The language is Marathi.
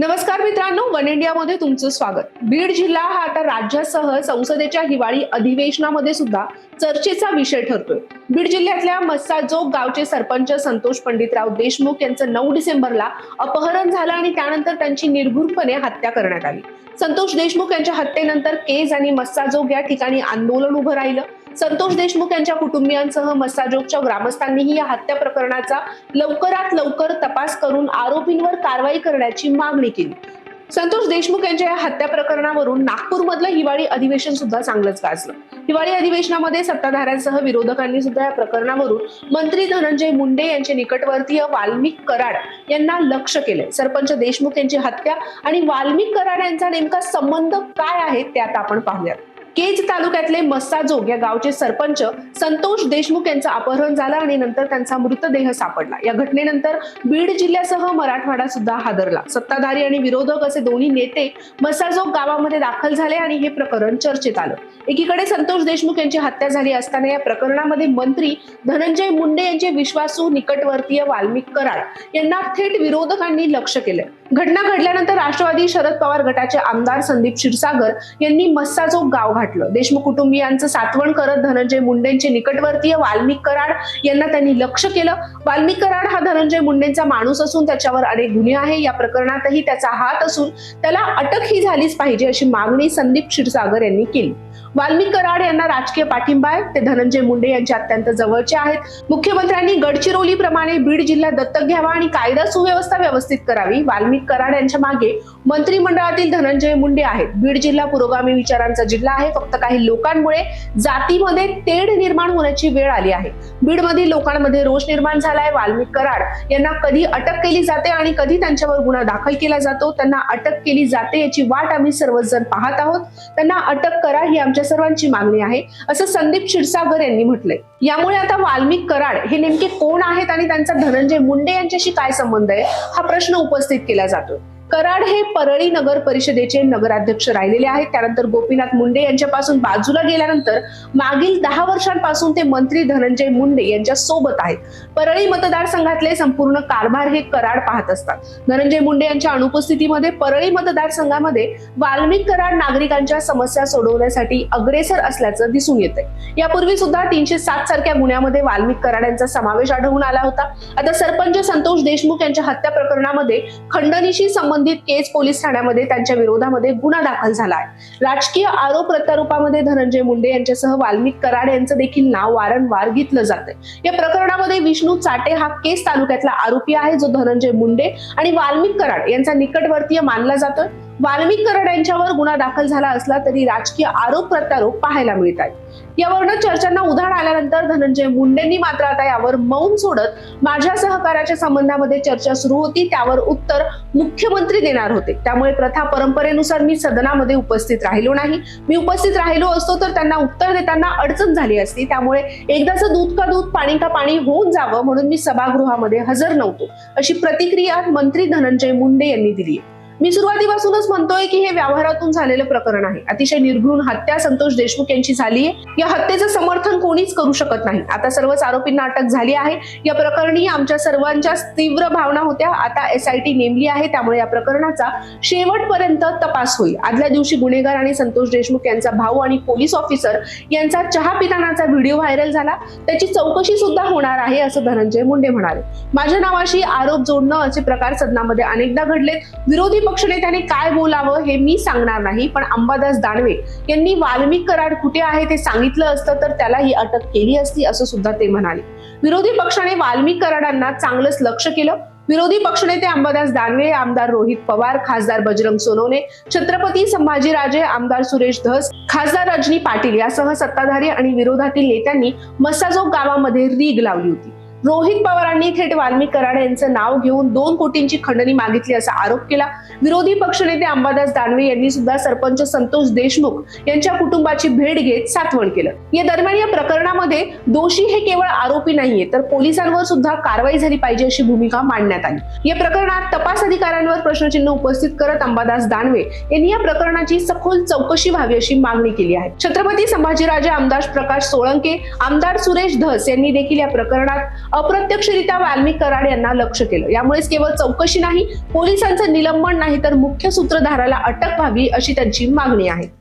नमस्कार मित्रांनो वन इंडियामध्ये तुमचं स्वागत. बीड जिल्हा हा आता राज्यासह संसदेच्या हिवाळी अधिवेशनामध्ये सुद्धा चर्चेचा विषय ठरतोय. बीड जिल्ह्यातल्या मस्साजोग गावचे सरपंच संतोष पंडितराव देशमुख यांचं नऊ डिसेंबरला अपहरण झालं आणि त्यानंतर त्यांची निर्घुरपणे हत्या करण्यात आली. संतोष देशमुख यांच्या हत्येनंतर केज आणि मस्साजोग या ठिकाणी आंदोलन उभं राहिलं. संतोष देशमुख यांच्या कुटुंबियांसह मस्साजोगच्या ग्रामस्थांनीही या हत्या प्रकरणाचा लवकरात लवकर तपास करून आरोपींवर कारवाई करण्याची मागणी केली. संतोष देशमुख यांच्या या हत्या प्रकरणावरून नागपूरमधलं हिवाळी अधिवेशन सुद्धा चांगलंच गाजलं. हिवाळी अधिवेशनामध्ये सत्ताधाऱ्यांसह विरोधकांनी सुद्धा या प्रकरणावरून मंत्री धनंजय मुंडे यांचे निकटवर्तीय वाल्मिक कराड यांना लक्ष केलंय. सरपंच देशमुख यांची हत्या आणि वाल्मिक कराड यांचा नेमका संबंध काय आहे त्यात आपण पाहूयात. केज तालुक्यातले मस्साजोग या गावचे सरपंच संतोष देशमुख यांचं अपहरण झालं आणि नंतर त्यांचा मृतदेह सापडला. या घटनेनंतर बीड जिल्ह्यासह मराठवाडा सुद्धा हादरला. सत्ताधारी आणि विरोधक असे दोन्ही नेते मस्साजोग गावामध्ये दाखल झाले आणि हे प्रकरण चर्चेत आलं. एकीकडे संतोष देशमुख यांची हत्या झाली असताना या प्रकरणामध्ये मंत्री धनंजय मुंडे यांचे विश्वासू निकटवर्तीय वाल्मिक कराड यांना थेट विरोधकांनी लक्ष केलं घटना घडल्यानंतर राष्ट्रवादी शरद पवार गटाचे आमदार संदीप क्षीरसागर यांनी मस्साजोग गाव घातलं देशमुख कुटुंबियांचं सातवण करत धनंजय मुंडेंचे निकटवर्तीय वाल्मिक कराड यांना त्यांनी लक्ष केलं. वाल्मिक कराड हा धनंजय मुंडेंचा माणूस असून त्याच्यावर अनेक गुन्हे आहे. या प्रकरणातही त्याचा हात असून त्याला अटक ही झालीच पाहिजे अशी मागणी संदीप क्षीरसागर यांनी केली. वाल्मिक कराड यांना राजकीय पाठिंबा आहे. ते धनंजय मुंडे यांच्या अत्यंत जवळचे आहेत. मुख्यमंत्र्यांनी गडचिरोली प्रमाणे बीड जिल्हा दत्तक घ्यावा आणि कायदा सुव्यवस्था व्यवस्थित करावी. वाल्मिक कराड यांच्या मागे मंत्रिमंडळातील धनंजय मुंडे आहेत. बीड जिल्हा पुरोगामी विचारांचा जिल्हा आहे. फक्त काही लोकांमुळे जातीमध्ये तेढ निर्माण होण्याची वेळ आली आहे. बीड मधील लोकांमध्ये रोष निर्माण झालाय. वाल्मिक कराड यांना कधी अटक केली जाते आणि कधी त्यांच्यावर गुन्हा दाखल केला जातो? त्यांना अटक केली जाते याची वाट आम्ही सर्वजण पाहत आहोत. त्यांना अटक करा ही आमच्या सर्वांची मागणी आहे. असं संदीप क्षीरसागर यांनी म्हटलंय. यामुळे आता वाल्मिक कराड हे नेमके कोण आहेत आणि त्यांचा धनंजय मुंडे यांच्याशी काय संबंध आहे हा प्रश्न उपस्थित केला जातोय. कराड हे परळी नगर परिषदेचे नगराध्यक्ष राहिलेले आहेत. त्यानंतर गोपीनाथ मुंडे यांच्यापासून बाजूला गेल्यानंतर मागील दहा वर्षांपासून ते मंत्री धनंजय मुंडे यांच्या सोबत आहेत. परळी मतदारसंघातले संपूर्ण कारभार हे कराड पाहत असतात. धनंजय मुंडे यांच्या अनुपस्थितीमध्ये परळी मतदारसंघामध्ये वाल्मिक कराड नागरिकांच्या समस्या सोडवण्यासाठी अग्रेसर असल्याचं दिसून येतंय. यापूर्वी सुद्धा तीनशे सात सारख्या गुन्ह्यामध्ये वाल्मिक कराड यांचा समावेश आढळून आला होता. आता सरपंच संतोष देशमुख यांच्या हत्या प्रकरणामध्ये खंडणीशी संबंधित केस पोलीस ठाण्यामध्ये त्यांच्या विरोधामध्ये गुन्हा दाखल झाला आहे राजकीय आरोप प्रत्यारोपामध्ये धनंजय मुंडे यांच्यासह वाल्मिक कराड यांचं देखील नाव वारंवार घेतलं जातंय. या प्रकरणामध्ये विष्णू चाटे हा केस तालुक्यातला आरोपी आहे जो धनंजय मुंडे आणि वाल्मिक कराड यांचा निकटवर्तीय मानला जातोय. वाल्मिक कराड यांच्यावर गुन्हा दाखल झाला असला तरी राजकीय आरोप प्रत्यारोप पाहायला मिळत आहेत. यावरनं चर्चांना उधाण आल्यानंतर धनंजय मुंडेंनी मात्र आता यावर मौन सोडत माझ्या सहकार्याच्या संबंधामध्ये चर्चा सुरू होती त्यावर उत्तर मुख्यमंत्री देणार होते. त्यामुळे प्रथा परंपरेनुसार मी सदनामध्ये उपस्थित राहिलो नाही. मी उपस्थित राहिलो असतो तर त्यांना उत्तर देताना अडचण झाली असती. त्यामुळे एकदाच दूध का दूध पाणी का पाणी होऊन जावं म्हणून मी सभागृहामध्ये हजर नव्हतो अशी प्रतिक्रिया मंत्री धनंजय मुंडे यांनी दिली मी सुरुवातीपासूनच म्हणतोय की हे व्यवहारातून झालेलं प्रकरण आहे. अतिशय निर्घृण हत्या संतोष देशमुख यांची झाली आहे. या हत्येचं समर्थन कोणीच करू शकत नाही. आता सर्वच आरोपींना अटक झाली आहे. या प्रकरणी आमच्या सर्वांच्या तीव्र भावना होत्या. आता एसआयटी नेमली आहे. त्यामुळे या प्रकरणाचा शेवटपर्यंत तपास होईल. आदल्या दिवशी गुन्हेगार आणि संतोष देशमुख यांचा भाऊ आणि पोलीस ऑफिसर यांचा चहा पितानाचा व्हिडिओ व्हायरल झाला. त्याची चौकशी सुद्धा होणार आहे असं धनंजय मुंडे म्हणाले. माझ्या नावाशी आरोप जोडणं असे प्रकार सदनामध्ये अनेकदा घडलेत. विरोधी पक्षनेत्याने काय बोलावं हे मी सांगणार नाही पण अंबादास दानवे यांनी वाल्मिक कराड कुठे आहे ते सांगितलं असतं तर त्याला ही अटक केली असती असं सुद्धा ते म्हणाले. विरोधी पक्षाने वाल्मिक कराडांना चांगलंच लक्ष केलं. विरोधी पक्षनेते अंबादास दानवे आमदार रोहित पवार खासदार बजरंग सोनवणे छत्रपती संभाजीराजे आमदार सुरेश धस खासदार रजनी पाटील यासह सत्ताधारी आणि विरोधातील नेत्यांनी मस्साजोग गावामध्ये रीग लावली होती. रोहित पवारांनी थेट वाल्मिक कराड यांचं नाव घेऊन दोन कोटींची खंडणी मागितली असा आरोप केला. विरोधी पक्षनेते अंबादास दानवे यांनी सुद्धा सरपंच संतोष देशमुख यांच्या कुटुंबाची भेट घेत सातवण केलं. या दरम्यान या प्रकरणामध्ये दोषी हे केवळ आरोपी नाहीये तर पोलिसांवर सुद्धा कारवाई झाली पाहिजे अशी भूमिका मांडण्यात आली. या प्रकरणात तपास अधिकाऱ्यांवर प्रश्नचिन्ह उपस्थित करत अंबादास दानवे यांनी या प्रकरणाची सखोल चौकशी व्हावी अशी मागणी केली आहे. छत्रपती संभाजीराजे आमदार प्रकाश सोळंके आमदार सुरेश धस यांनी देखील या प्रकरणात अप्रत्यक्षरित्या वाल्मिक कराड यांना लक्ष केलं. यामुळेच केवळ चौकशी नाही पोलिसांचं निलंबन नाही तर मुख्य सूत्रधाराला अटक व्हावी अशी त्यांची मागणी आहे.